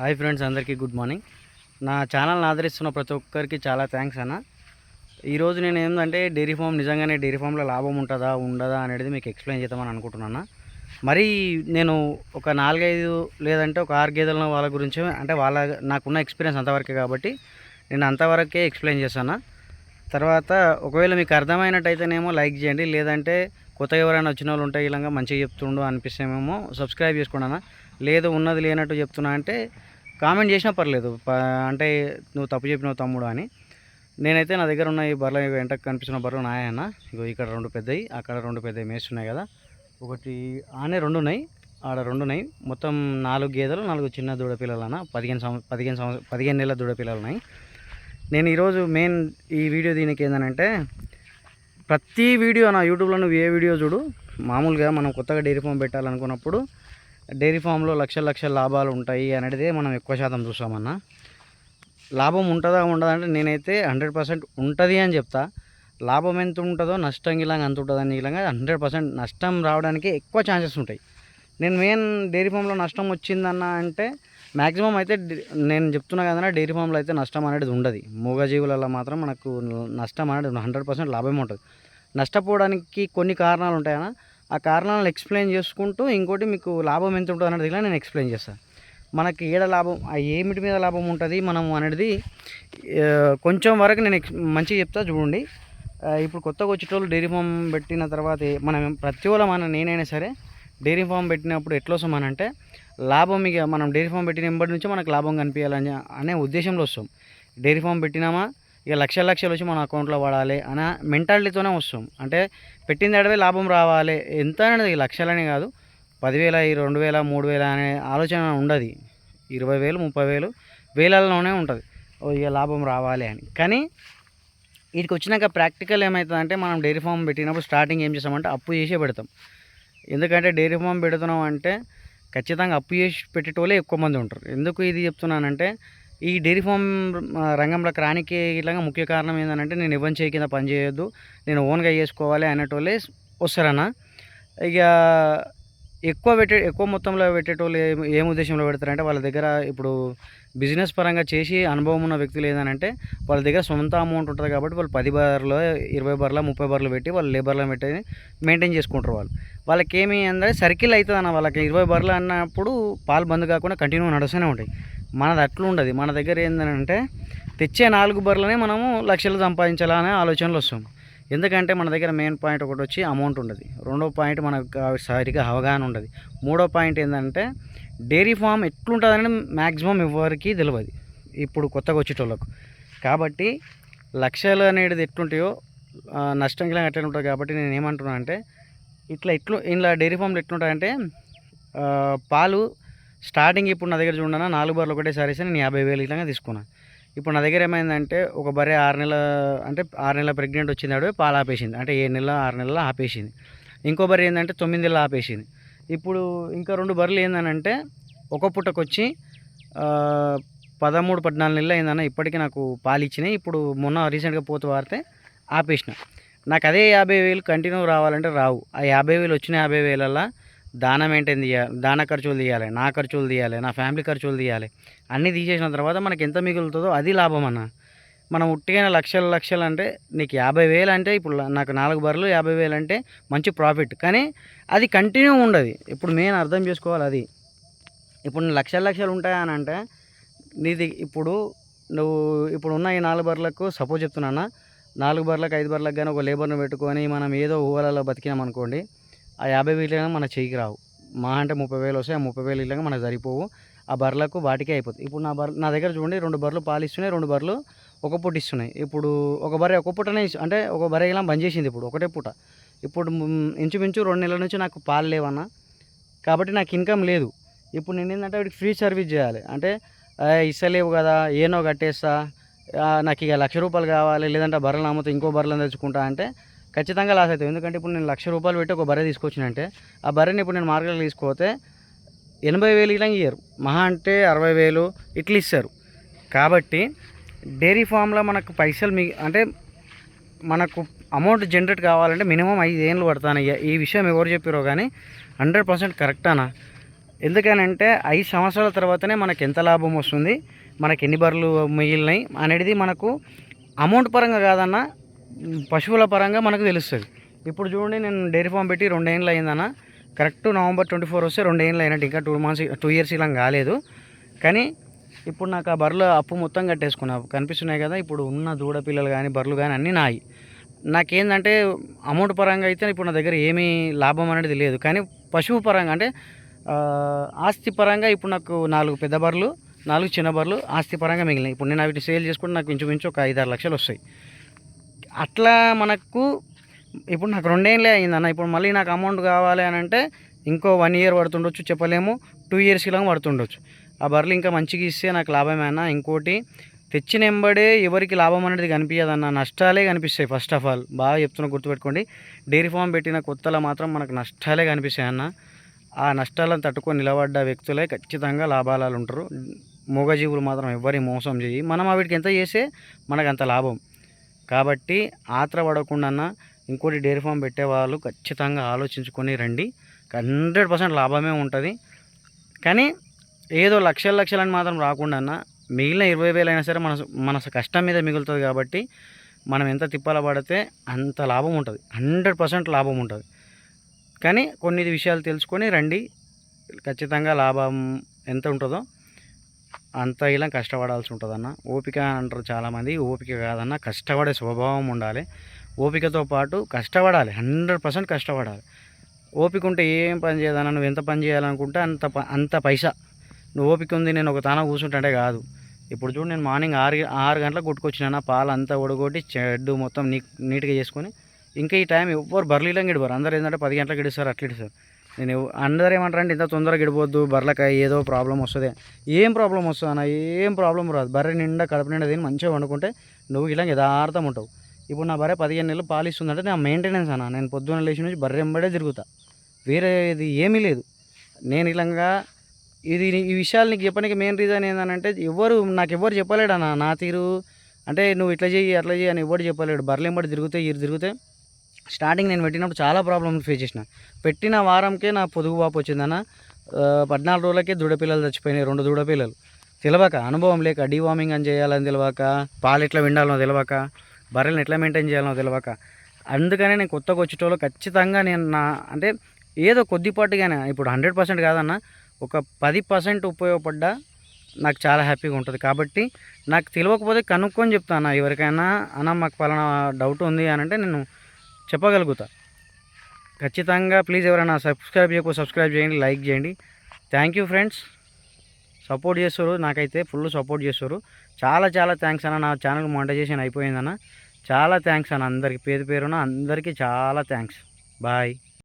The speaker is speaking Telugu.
హాయ్ ఫ్రెండ్స్ అందరికీ గుడ్ మార్నింగ్. నా ఛానల్ని ఆదరిస్తున్న ప్రతి ఒక్కరికి చాలా థ్యాంక్స్ అన్న. ఈరోజు నేను ఏంటంటే డైరీ ఫామ్ నిజంగానే డైరీ ఫామ్లో లాభం ఉంటుందా ఉండదా అనేది మీకు ఎక్స్ప్లెయిన్ చేద్దామని అనుకుంటున్నాను మరి నేను ఒక నాలుగైదు లేదంటే ఒక ఆరు గేదెల వాళ్ళ గురించి అంటే వాళ్ళ నాకున్న ఎక్స్పీరియన్స్ అంతవరకే కాబట్టి నేను అంతవరకే ఎక్స్ప్లెయిన్ చేస్తాను తర్వాత ఒకవేళ మీకు అర్థమైనట్టయితేనేమో లైక్ చేయండి లేదంటే కొత్తగా ఎవరైనా వచ్చిన వాళ్ళు ఉంటే ఇలాగా మంచిగా చెప్తుండు అనిపిస్తేమేమో సబ్స్క్రైబ్ చేసుకున్నాను లేదు ఉన్నది లేనట్టు చెప్తున్నా అంటే కామెంట్ చేసినా పర్లేదు. ప- అంటే నువ్వు తప్పు చెప్పినావు తమ్ముడు అని. నేనైతే నా దగ్గర ఉన్న ఈ బర్రెల వెంట కనిపిస్తున్న బర్రెలు నాయన ఇగో ఇక్కడ రెండు పెద్దవి అక్కడ రెండు పెద్దవి మేస్తున్నాయి కదా. ఒకటి ఆనే రెండు ఉన్నాయి ఆడ రెండు ఉన్నాయి. మొత్తం నాలుగు గేదెలు నాలుగు చిన్న దూడ పిల్లలు అన్న పదిహేను సంవత్సరం పదిహేను సంవత్సరం పదిహేను నెలల దూడ పిల్లలు ఉన్నాయి. నేను ఈరోజు మెయిన్ ఈ వీడియో దీనికి ఏంటంటే ప్రతి వీడియో నా యూట్యూబ్లో నువ్వు ఏ వీడియో చూడు మామూలుగా మనం కొత్తగా డైరీ ఫామ్ పెట్టాలనుకున్నప్పుడు డైరీ ఫామ్లో లక్షల లక్షల లాభాలు ఉంటాయి అనేది మనం ఎక్కువ శాతం చూసామన్న లాభం ఉంటుందా ఉండదా అంటే నేనైతే హండ్రెడ్ పర్సెంట్ ఉంటుంది అని చెప్తా. లాభం ఎంత ఉంటుందో నష్టం ఇలాగ అంత ఉంటుందని ఇలాగా హండ్రెడ్ పర్సెంట్ నష్టం రావడానికి ఎక్కువ ఛాన్సెస్ ఉంటాయి. నేను మెయిన్ డైరీ ఫామ్లో నష్టం వచ్చిందన్న అంటే మ్యాక్సిమం అయితే నేను చెప్తున్నా కదన్నా డైరీ ఫామ్లో అయితే నష్టం అనేది ఉండదు. మూగజీవులలో మాత్రం మనకు నష్టం అనేది హండ్రెడ్ పర్సెంట్ లాభం ఉంటుంది. నష్టపోవడానికి కొన్ని కారణాలు ఉంటాయన్నా. ఆ కారణాలను ఎక్స్ప్లెయిన్ చేసుకుంటూ ఇంకోటి మీకు లాభం ఎంత ఉంటుంది అనేది నేను ఎక్స్ప్లెయిన్ చేస్తాను మనకి ఏడ లాభం ఆ ఏమిటి మీద లాభం ఉంటుంది మనం అనేది కొంచెం వరకు నేను ఎక్స్- మంచిగా చెప్తా చూడండి. ఇప్పుడు కొత్తగా వచ్చేటోళ్ళు డైరీ ఫామ్ పెట్టిన తర్వాత మనం ప్రతి వాళ్ళ మన నేనైనా సరే డైరీ ఫామ్ పెట్టినప్పుడు ఎట్లా వస్తాం అని అంటే లాభం ఇక మనం డైరీ ఫామ్ పెట్టిన ఎంబడి నుంచి మనకు లాభం కనిపించాలని అనే ఉద్దేశంలో వస్తాం. డైరీ ఫామ్ పెట్టినామా ఇక లక్షల లక్షలు వచ్చి మన అకౌంట్లో పడాలి అనే మెంటాలిటీతోనే వస్తాం. అంటే పెట్టిన అడవే లాభం రావాలి. ఎంత అనేది లక్షలని కాదు. పదివేల ఈ రెండు వేల మూడు వేల అనే ఆలోచన ఉండదు. ఇరవై వేలు ముప్పై వేలు వేలల్లోనే ఉంటుంది. ఓ ఇక లాభం రావాలి అని. కానీ వీటికి వచ్చినాక ప్రాక్టికల్ ఏమవుతుందంటే మనం డైరీ ఫామ్ పెట్టినప్పుడు స్టార్టింగ్ ఏం చేస్తామంటే అప్పు చేసే పెడతాం. ఎందుకంటే డైరీ ఫామ్ పెడుతున్నాం అంటే ఖచ్చితంగా అప్పు చేసి పెట్టేటోళ్ళే ఎక్కువ మంది ఉంటారు. ఎందుకు ఇది చెప్తున్నానంటే ఈ డైరీ ఫామ్ రంగంలోకి రానికి ఇలాగా ముఖ్య కారణం ఏంటంటే నేను ఇవ్వని చేయి కింద పని చేయొద్దు. నేను ఓన్గా చేసుకోవాలి అనేటోళ్ళే వస్తారన్న. ఇక ఎక్కువ పెట్టే ఎక్కువ మొత్తంలో పెట్టేటోళ్ళు ఏం ఏం ఉద్దేశంలో పెడతారంటే వాళ్ళ దగ్గర ఇప్పుడు బిజినెస్ పరంగా చేసి అనుభవం ఉన్న వ్యక్తులు ఏదనంటే వాళ్ళ దగ్గర సొంత అమౌంట్ ఉంటుంది కాబట్టి వాళ్ళు పది బార్లో ఇరవై బర్రెల ముప్పై బర్రెలు పెట్టి వాళ్ళు లేబర్లను పెట్టి మెయింటైన్ చేసుకుంటారు వాళ్ళు. వాళ్ళకి ఏమి అంటే సర్కిల్ అవుతుంది అన్న వాళ్ళకి ఇరవై బర్రెలు అన్నప్పుడు పాలు బంద్ కాకుండా కంటిన్యూ నడుస్తూనే ఉంటాయి. మనది అట్లా ఉండదు. మన దగ్గర ఏంటంటే తెచ్చే నాలుగు బర్రెలనే మనము లక్షలు సంపాదించాలనే ఆలోచనలు వస్తాం ఎందుకంటే మన దగ్గర మెయిన్ పాయింట్ ఒకటి వచ్చి అమౌంట్ ఉండదు. రెండో పాయింట్ మనకు సరిగా అవగాహన ఉండదు. మూడో పాయింట్ ఏంటంటే డైరీ ఫామ్ ఎట్లుంటుందని మ్యాక్సిమం ఎవరికి తెలియదు ఇప్పుడు కొత్తగా వచ్చేటోళ్ళకు. కాబట్టి లక్షలు అనేది ఎట్లుంటాయో నష్టం ఇలా ఎట్లా ఉంటుంది కాబట్టి నేను ఏమంటున్నా అంటే ఇట్లా ఎట్లు ఇలా డైరీ ఫామ్లు ఎట్లుంటాయంటే పాలు స్టార్టింగ్ ఇప్పుడు నా దగ్గర చూడన్నా నాలుగు బర్రెలు ఒకటేసారి ఇస్తే నేను యాభై వేలు ఇలాగా తీసుకున్నాను ఇప్పుడు నా దగ్గర ఏమైందంటే ఒక బర్రె ఆరు నెలల అంటే ఆరు నెలల ప్రెగ్నెంట్ వచ్చింది అడవి పాలు ఆపేసింది. అంటే ఏడు నెలల ఆరు నెలల ఆపేసింది. ఇంకో బర్రె ఏంటంటే తొమ్మిది నెలలు ఆపేసింది. ఇప్పుడు ఇంకా రెండు బర్రెలు ఏందనంటే ఒక పుట్టకొచ్చి పదమూడు పద్నాలుగు నెలలు అయిందన్న ఇప్పటికీ నాకు పాలు ఇచ్చినాయి. ఇప్పుడు మొన్న రీసెంట్గా పోతు వారితే ఆపేసిన. నాకు అదే యాభై వేలు కంటిన్యూ రావాలంటే రావు. ఆ యాభై వేలు వచ్చిన యాభై వేలల్లో దాన మెయింటైన్ తీయాలి? దాన ఖర్చులు తీయాలి నా ఖర్చులు తీయాలి నా ఫ్యామిలీ ఖర్చులు తీయాలి. అన్నీ తీసేసిన తర్వాత మనకి ఎంత మిగులుతుందో అది లాభం అన్న. మనం ఉట్టిగా లక్షలు లక్షలు అంటే నీకు యాభై వేలు అంటే ఇప్పుడు నాకు నాలుగు బర్రెలు యాభై వేలు అంటే మంచి ప్రాఫిట్ కానీ అది కంటిన్యూ ఉండదు. ఇప్పుడు మెయిన్ అర్థం చేసుకోవాలి అది. ఇప్పుడు లక్షల లక్షలు ఉంటాయని అంటే నీది ఇప్పుడు నువ్వు ఇప్పుడు ఉన్న ఈ నాలుగు బర్రెలకు సపోజ్ చెప్తున్నా నాలుగు బర్రెలకు ఐదు బర్రెలకు కానీ ఒక లేబర్ని పెట్టుకొని మనం ఏదో ఊహలలో బతికినాం అనుకోండి ఆ యాభై వేలు మన చేయికి రావు. మా అంటే ముప్పై వేలు వస్తాయి ఆ ముప్పై వేలు ఇలాగా మనకు సరిపోవు. ఆ బర్రెలకు వాటికే అయిపోతుంది ఇప్పుడు నా బర్రె నా దగ్గర చూడండి రెండు బర్రెలు పాలు ఇస్తున్నాయి రెండు బర్రెలు ఒక పూట ఇస్తున్నాయి. ఇప్పుడు ఒక బర్రె ఒక పూటనే అంటే ఒక బర్రె ఇలా బంద్ చేసింది ఇప్పుడు ఒకటే పూట. ఇప్పుడు ఇంచుమించు రెండు నెలల నుంచి నాకు పాలు లేవన్నా. కాబట్టి నాకు ఇన్కమ్ లేదు. ఇప్పుడు నేను ఏంటంటే వీడికి ఫ్రీ సర్వీస్ చేయాలి. అంటే ఇస్తలేవు కదా ఏనో కట్టేస్తా. నాకు ఇక లక్ష రూపాయలు కావాలి లేదంటే బర్రెలు అమ్ముతా ఇంకో బర్రెలను తెచ్చుకుంటా అంటే ఖచ్చితంగా లాస్ అవుతుంది. ఎందుకంటే ఇప్పుడు నేను లక్ష రూపాయలు పెట్టి ఒక బర్రె తీసుకొచ్చినంటే ఆ బర్రెని ఇప్పుడు నేను మార్కెట్లో తీసుకోతే ఎనభై వేలు ఇలా ఇయ్యరు. మహా అంటే అరవై వేలు ఇట్లా ఇస్తారు. కాబట్టి డైరీ ఫామ్లో మనకు పైసలు మీ అంటే మనకు అమౌంట్ జనరేట్ కావాలంటే మినిమం ఐదు పడతానయ్యా. ఈ విషయం ఎవరు చెప్పారో కానీ హండ్రెడ్ పర్సెంట్ కరెక్టానా ఎందుకనంటే ఐదు సంవత్సరాల తర్వాతనే మనకి ఎంత లాభం వస్తుంది మనకి ఎన్ని బర్రెలు మిగిలినాయి అనేది మనకు అమౌంట్ పరంగా కాదన్నా పశువుల పరంగా మనకు తెలుస్తుంది. ఇప్పుడు చూడండి నేను డైరీ ఫామ్ పెట్టి రెండేళ్ళు అయిందన్న. కరెక్ట్ నవంబర్ ట్వంటీ ఫోర్ వస్తే రెండేళ్ళు అయినట్టు. ఇంకా టూ మంత్స్ టూ ఇయర్స్ ఇలా కాలేదు. కానీ ఇప్పుడు నాకు ఆ బర్రెల అప్పు మొత్తం కట్టేసుకున్నా. కనిపిస్తున్నాయి కదా ఇప్పుడు ఉన్న దూడ పిల్లలు కానీ బర్రెలు కానీ అన్నీ నాయి. నాకేందంటే అమౌంట్ పరంగా అయితే ఇప్పుడు నా దగ్గర ఏమీ లాభం అనేది లేదు కానీ పశువు పరంగా అంటే ఆస్తి పరంగా ఇప్పుడు నాకు నాలుగు పెద్ద బర్రెలు నాలుగు చిన్న బర్రెలు ఆస్తి పరంగా మిగిలినాయి. ఇప్పుడు నేను వీటిని సేల్ చేసుకుంటే నాకు ఇంచుమించు ఒక ఐదారు లక్షలు వస్తాయి. అట్లా మనకు ఇప్పుడు నాకు రెండేళ్ళే అయిందన్న ఇప్పుడు మళ్ళీ నాకు అమౌంట్ కావాలి అని అంటే ఇంకో వన్ ఇయర్ పడుతుండొచ్చు చెప్పలేము. టూ ఇయర్స్ ఇలా పడుతుండొచ్చు. ఆ బర్రెలు ఇంకా మంచిగా ఇస్తే నాకు లాభమేనా ఇంకోటి తెచ్చిన ఎంబడే ఎవరికి లాభం అనేది కనిపించదన్న నష్టాలే కనిపిస్తాయి ఫస్ట్ ఆఫ్ ఆల్ బాగా చెప్తున్నా గుర్తుపెట్టుకోండి. డైరీ ఫామ్ పెట్టిన కొత్తలో మాత్రం మనకు నష్టాలే కనిపిస్తాయి అన్న. ఆ నష్టాలను తట్టుకొని నిలబడ్డ వ్యక్తులే ఖచ్చితంగా లాభాలు ఉంటారు. మూగజీవులు మాత్రం ఎవ్వరి మోసం చేయి మనం వాటికి ఎంత చేస్తే మనకు అంత లాభం. కాబట్టి ఆత్ర పడకుండా ఇంకోటి డైరీ ఫామ్ పెట్టేవాళ్ళు ఖచ్చితంగా ఆలోచించుకొని రండి. హండ్రెడ్ పర్సెంట్ లాభమే ఉంటుంది. కానీ ఏదో లక్షల లక్షలని మాత్రం రాకుండా మిగిలిన ఇరవై వేలు అయినా సరే మన మన కష్టం మీద మిగులుతుంది కాబట్టి మనం ఎంత తిప్పాల పడితే అంత లాభం ఉంటుంది. హండ్రెడ్ పర్సెంట్ లాభం ఉంటుంది. కానీ కొన్ని విషయాలు తెలుసుకొని రండి. ఖచ్చితంగా లాభం ఎంత ఉంటుందో అంత ఇలా కష్టపడాల్సి ఉంటుంది అన్న ఓపిక అంటారు చాలామంది. ఓపిక కాదన్న. కష్టపడే స్వభావం ఉండాలి. ఓపికతో పాటు కష్టపడాలి. హండ్రెడ్ పర్సెంట్ కష్టపడాలి. ఓపిక ఉంటే ఏం పని చేయదన్న? నువ్వు ఎంత పని చేయాలనుకుంటే అంత ప- అంత పైసా. నువ్వు ఓపిక ఉంది నేను ఒక తాన కూర్చుంటే కాదు. ఇప్పుడు చూడు నేను మార్నింగ్ ఆరు ఆరు గంటలకు కొట్టుకొచ్చినా పాలు అంతా ఒడగొట్టి చెడ్డు మొత్తం నీ నీట్గా చేసుకొని ఇంకా ఈ టైం ఎవ్వరు బర్లీలో గిడిపారు అందరు ఏంటంటే పది గంటలకు గిడిస్తారు అట్లా ఇడుస్తారు. నేను ఎవ- అందరూ ఏమంటారంటే ఇంత తొందరగా గిడిపోద్దు బర్రెలకి ఏదో ప్రాబ్లం వస్తుంది. ఏం ప్రాబ్లం వస్తుంది అన్న ఏం ప్రాబ్లం రాదు. బర్రె నిండా కడుపు నిండా తిని మంచిగా వండుకుంటే నువ్వు ఇలా యథార్థం ఉంటావు. ఇప్పుడు నా బర్రె పదిహేను నెలలు పాలిస్తుందంటే నా మెయింటెనెన్స్ అన్న. నేను పొద్దున్న లేచి నుంచి బర్రె ఎంబడే తిరుగుతా. వేరే ఇది ఏమీ లేదు. నేను ఇలాగా ఇది ఈ విషయాలు నీకు చెప్పడానికి మెయిన్ రీజన్ ఏంటంటే ఎవరు నాకు ఎవరు చెప్పలేడు అన్న నా తీరు అంటే నువ్వు ఇట్లా చేయి అట్లా చేయి అని ఎవరు చెప్పలేడు. బర్రెలు ఎంబడి తిరిగితే ఇరు తిరిగితే స్టార్టింగ్ నేను పెట్టినప్పుడు చాలా ప్రాబ్లమ్స్ ఫేస్ చేసిన. పెట్టిన వారంకే నా పొదుగు వాపు వచ్చిందన్న. పద్నాలుగు రోజులకే దూడపిల్లలు చచ్చిపోయినాయి రెండు దూడపిల్లలు తెలవక తెలియక అనుభవం లేక డీవార్మింగ్ అని చేయాలని తెలియక పాలు ఎట్లా విండాలనో తెలియక బర్రెలను ఎట్లా మెయింటైన్ చేయాలనో తెలియక అందుకనే నేను కొత్తగా వచ్చేటోళ్ళు ఖచ్చితంగా నేను నా అంటే ఏదో కొద్దిపాటుగానే ఇప్పుడు హండ్రెడ్ పర్సెంట్ కాదన్న ఒక పది పర్సెంట్ ఉపయోగపడ్డా నాకు చాలా హ్యాపీగా ఉంటుంది. కాబట్టి నాకు తెలియకపోతే కనుక్కొని చెప్తాను ఎవరికైనా అన్న మాకు పలానా డౌట్ ఉంది అని అంటే నేను చెప్పగలుగుతా. ఖచ్చితంగా ప్లీజ్ ఎవరైనా సబ్స్క్రైబ్ చేయకు సబ్స్క్రైబ్ చేయండి లైక్ చేయండి. థ్యాంక్ యూ ఫ్రెండ్స్ సపోర్ట్ చేస్తారు నాకైతే ఫుల్ సపోర్ట్ చేస్తారు చాలా చాలా థ్యాంక్స్ అన్న నా ఛానల్ మానిటైజేషన్ అయిపోయిందన్న. చాలా థ్యాంక్స్ అన్న అందరికి. పేరు పేరున అందరికీ చాలా థ్యాంక్స్ బాయ్